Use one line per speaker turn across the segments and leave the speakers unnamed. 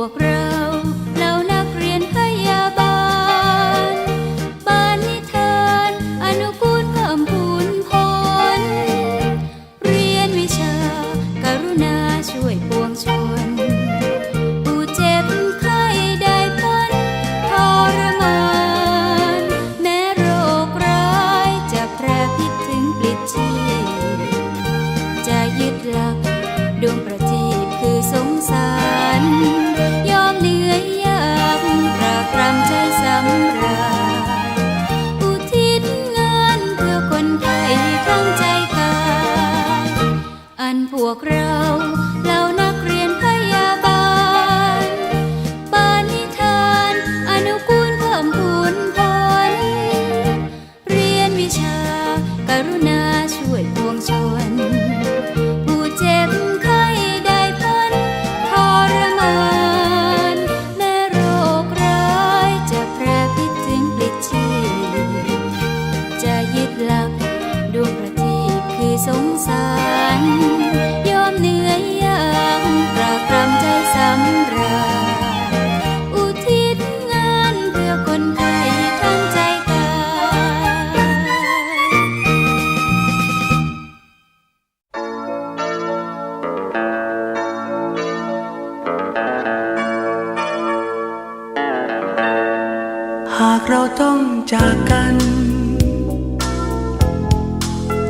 วกเรา ยึดหลักดวงประทีปคือสงสาร ยอมเหนื่อยยากประกรำใจสำราญอุทิศงานเพื่อคนไทยทั้งใจกายหากเราต้องจากกัน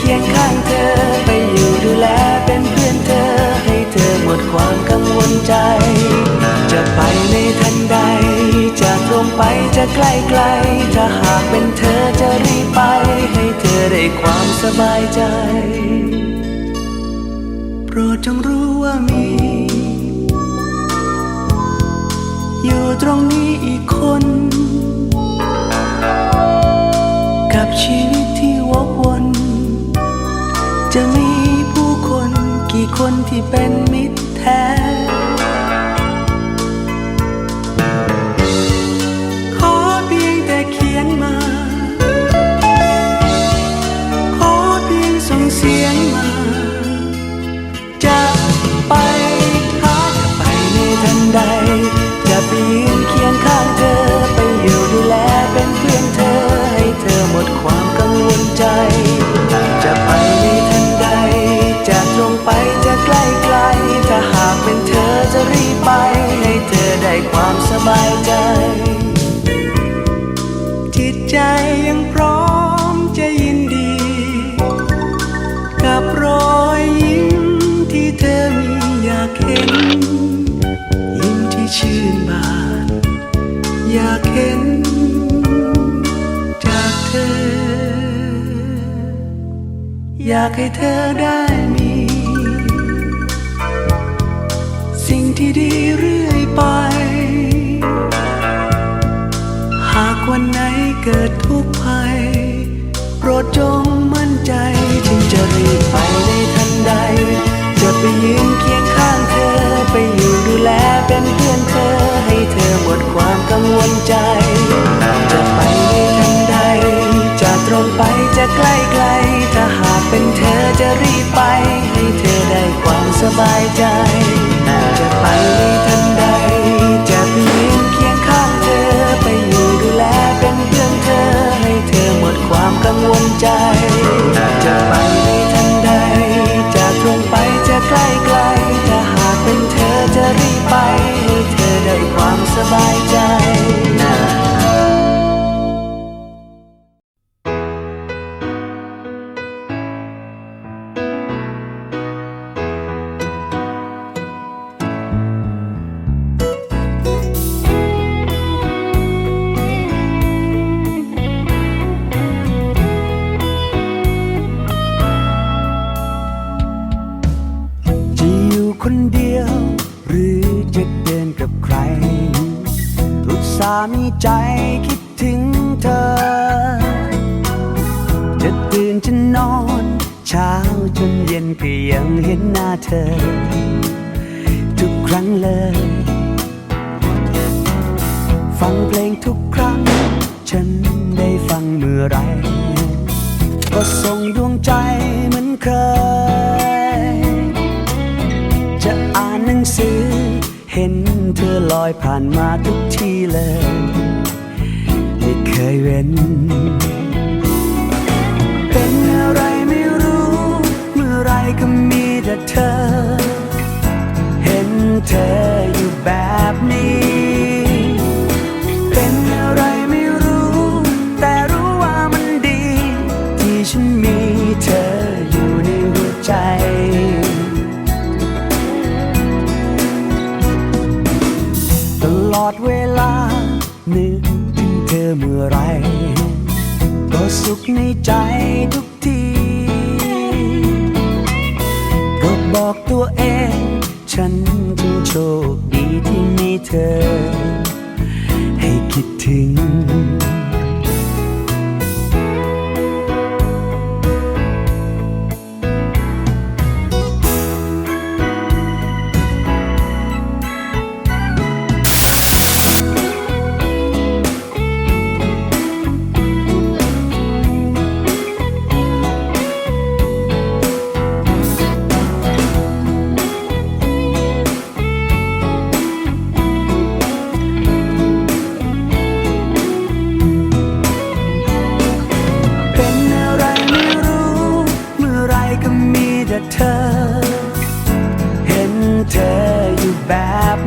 เคียงข้างเธอ ไปอยู่ดูแลเป็นเพื่อนเธอ ให้เธอหมดความกังวลใจ จะไปในทันใด จะตรงไปจะใกล้ไกล ถ้าหากเป็นเธอจะรีบไป ให้เธอได้ความสบายใจ โปรดจงรู้ว่ามี อยู่ตรงนี้อีกคน เป็นมิตรแท้ขอ เห็นจากเธอ อยากให้เธอได้มี สิ่งที่ดีเรื่อยไป หากวันไหนเกิดทุกข์ภัย โปรดจงมั่นใจจึงจะรีบไปในทันใด จะไปยืนเคียงข้างเธอไปอยู่ดูแลเป็นเพื่อนเธอให้เธอหมดความ กังวลใจ จะไปในทันใด จะตรงไปจะใกล้ไกล ถ้าหากเป็นเธอจะรีบไป ให้เธอได้ความสบายใจ จะไปในทันใด จะไปยืนเคียงข้างเธอ ไปอยู่ดูแลเป็นเพื่อนเธอ ให้เธอหมดความกังวลใจ คนเดียว หรือจะเดินกับใครอุตส่ามีใจคิดถึงเธอ จะตื่นจะนอน เช้าจนเย็นก็ยังเห็นหน้าเธอ ทุกครั้งเลย ฟังเพลงทุกครั้ง ฉันได้ฟังเมื่อไร ก็ส่งดวงใจเหมือนเคย งสือ เห็นเธอลอยผ่านมาทุกทีเลยไม่เคยเว้น เป็นอะไรไม่รู้ เมื่อไรก็มีแต่เธอ เห็นเธออยู่แบบนี้ ก็สุขในใจทุกทีก็บอกตัวเอง ฉันจึงโชคดีที่มีเธอ ให้คิดถึง เห็นเธออยู่แบบ